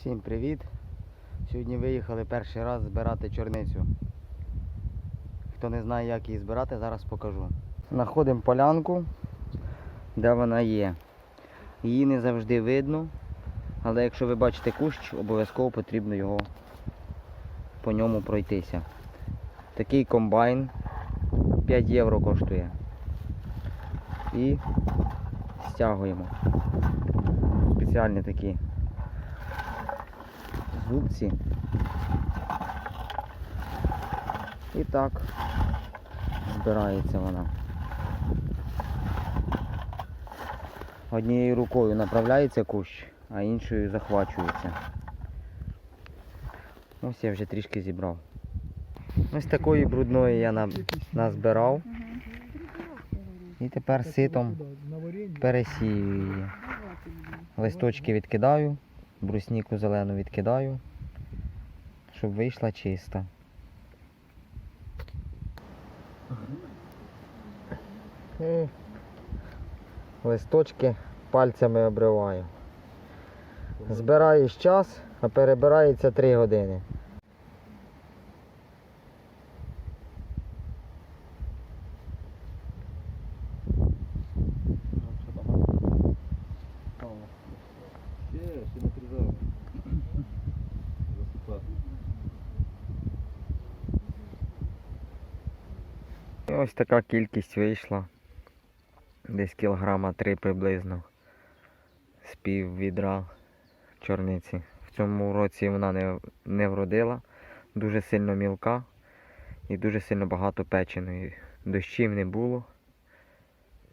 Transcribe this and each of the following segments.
Всім привіт! Сьогодні виїхали перший раз збирати чорницю. Хто не знає, як її збирати, зараз покажу. Знаходимо полянку, де вона є. Її не завжди видно, але якщо ви бачите кущ, обов'язково потрібно його по ньому пройтися. Такий комбайн 5 євро коштує. І стягуємо. Спеціальні такі зубці. І так збирається вона. Однією рукою направляється кущ, а іншою захвачується. Ось я вже трішки зібрав. Ось такої брудної я назбирав. І тепер ситом пересію її. Листочки відкидаю, брусніку зелену відкидаю, щоб вийшла чиста. І листочки пальцями обриваю. Збираєш час, а перебирається 3 години. І ось така кількість вийшла. Десь кілограма 3 приблизно. З пів відра чорниці. В цьому році вона не, не вродила. Дуже сильно мілка і дуже сильно багато печеної. Дощів не було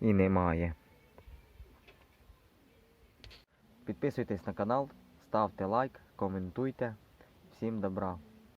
і немає. Підписуйтесь на канал, ставте лайк, коментуйте. Всім добра!